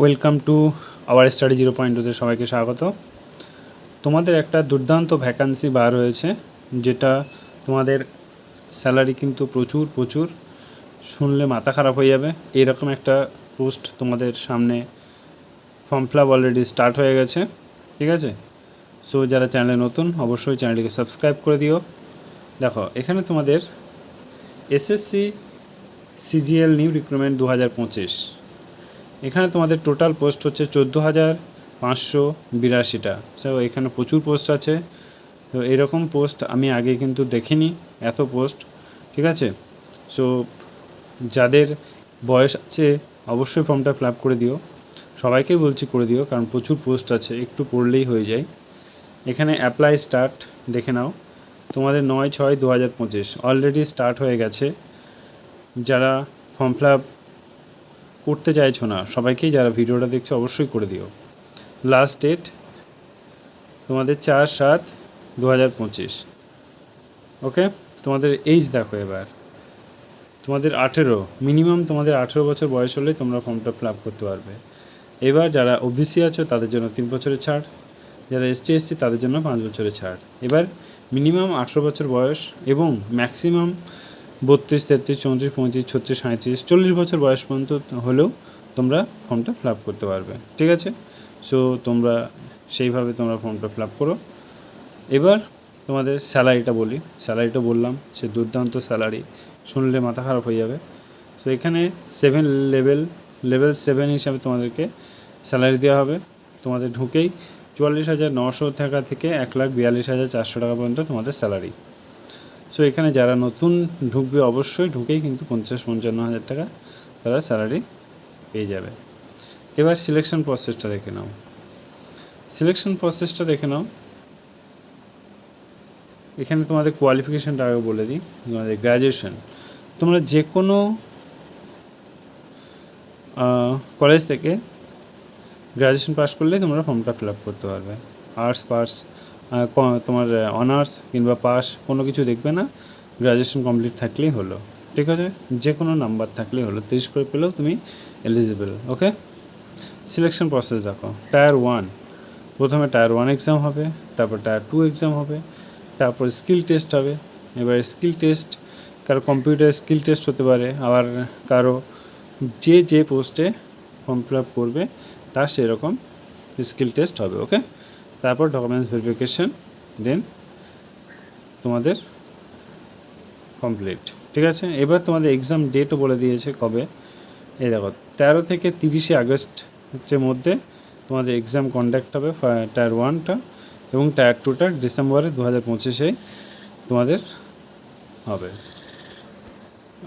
Welcome to our study zero point টুতে সবাইকে স্বাগত। তোমাদের একটা দুর্দান্ত ভ্যাকান্সি বার হয়েছে যেটা তোমাদের স্যালারি কিন্তু প্রচুর প্রচুর। শুনলে মাথা খারাপ হয়ে যাবে। এরকম একটা পোস্ট তোমাদের সামনে ফর্ম ফিল অলরেডি স্টার্ট হয়ে গেছে, ঠিক আছে? সো যারা চ্যানেলে নতুন, অবশ্যই চ্যানেলটিকে সাবস্ক্রাইব করে দিও। দেখো, এখানে তোমাদের এসএসসি সিজিএল নিউ রিক্রুটমেন্ট দু হাজার পঁচিশ। এখানে তোমাদের টোটাল পোস্ট হচ্ছে চোদ্দ হাজার পাঁচশো বিরাশিটা। সো এখানে প্রচুর পোস্ট আছে। তো এরকম পোস্ট আমি আগে কিন্তু দেখিনি, এত পোস্ট ঠিক আছে? সো যাদের বয়স আছে, অবশ্যই ফর্মটা ফিল করে দিও। সবাইকেই বলছি করে দিও, কারণ প্রচুর পোস্ট আছে, একটু পড়লেই হয়ে যায়। এখানে অ্যাপ্লাই স্টার্ট দেখে নাও। তোমাদের নয় ছয় দু হাজার পঁচিশ অলরেডি স্টার্ট হয়ে গেছে। যারা ফর্ম ফিল করতে চাইছো না, সবাইকেই যারা ভিডিওটা দেখছ অবশ্যই করে দিও। লাস্ট ডেট তোমাদের চার সাত দু ওকে তোমাদের এইজ দেখো এবার। তোমাদের আঠেরো মিনিমাম তোমাদের আঠেরো বছর বয়স হলে তোমরা ফর্মটা ফিল করতে পারবে। এবার যারা ওবিসি আছো, তাদের জন্য তিন বছরের ছাড়। যারা এসটি এসসি তাদের জন্য পাঁচ বছরের ছাড়। এবার মিনিমাম আঠেরো বছর বয়স এবং ম্যাক্সিমাম বত্রিশ, তেত্রিশ, চৌত্রিশ, পঁয়ত্রিশ, ছত্রিশ সাঁত্রিশ চল্লিশ বছর বয়স পর্যন্ত হলেও তোমরা ফর্মটা ফিল করতে পারবে, ঠিক আছে? সো তোমরা সেইভাবে তোমরা ফর্মটা ফিল করো। এবার তোমাদের স্যালারিটা বলি। স্যালারিটা বললাম, সে দুর্দান্ত স্যালারি, শুনলে মাথা খারাপ হয়ে যাবে। তো এখানে সেভেন লেভেল লেভেল সেভেন হিসাবে তোমাদেরকে স্যালারি দেওয়া হবে। তোমাদের ঢুকেই চুয়াল্লিশ হাজার নশো টাকা থেকে এক লাখ বিয়াল্লিশ হাজার চারশো টাকা পর্যন্ত তোমাদের স্যালারি। সো এখানে যারা নতুন ঢুকবে অবশ্যই ঢুকেই কিন্তু পঞ্চাশ পঞ্চান্ন হাজার টাকা তারা স্যালারি পেয়ে যাবে। এবার সিলেকশন প্রসেসটা দেখে নাও। সিলেকশন প্রসেসটা দেখে নাও। এখানে তোমাদের কোয়ালিফিকেশানটা আগে বলে দিই, তোমাদের গ্র্যাজুয়েশন তোমরা যে কোনো কলেজ থেকে গ্র্যাজুয়েশন পাস করলে তোমরা ফর্মটা ফিল আপ করতে পারবে। আর্টস পাস তোমার অনার্স কিংবা পাস কোনো কিছু দেখবে না। গ্র্যাজুয়েশন কমপ্লিট থাকলেই হলো, ঠিক আছে? যে কোনো নাম্বার থাকলেই হলো, তিরিশ করে পেলেও তুমি এলিজিবল ওকে সিলেকশন প্রসেস দেখো টায়ার ওয়ান প্রথমে টায়ার ওয়ান এক্সাম হবে, তারপর টায়ার টু এক্সাম হবে, তারপর স্কিল টেস্ট হবে। এবার স্কিল টেস্ট কারও কম্পিউটার স্কিল টেস্ট হতে পারে, আবার কারও যে যে পোস্টে ফর্ম ফিল আপ করবে, তার সেরকম স্কিল টেস্ট হবে ওকে তারপর ডকুমেন্টস ভেরিফিকেশন দেন তোমাদের কমপ্লিট ঠিক আছে? এবার তোমাদের এক্সাম ডেটও বলে দিয়েছে কবে? এই দেখো, তেরো থেকে তিরিশে আগস্ট হচ্ছে মধ্যে তোমাদের এক্সাম কন্ডাক্ট হবে টায়ার ওয়ানটা এবং টায়ার টুটা ডিসেম্বরে দু হাজার পঁচিশে তোমাদের হবে।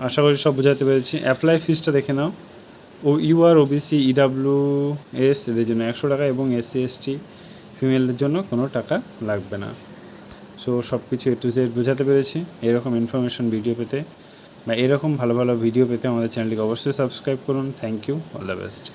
আশা করি সব বোঝাতে পেরেছি। অ্যাপ্লাই ফিসটা দেখে নাও। ও UR OBC E W S এদের জন্য একশো টাকা এবং এসসি এসটি ফিমেলদের জন্য কোনো টাকা লাগবে না। সো সব কিছু এ টু জেড বোঝাতে পেরেছি। এরকম ইনফরমেশন ভিডিও পেতে বা এরকম ভালো ভালো ভিডিও পেতে আমাদের চ্যানেলটিকে অবশ্যই সাবস্ক্রাইব করুন। Thank you all the best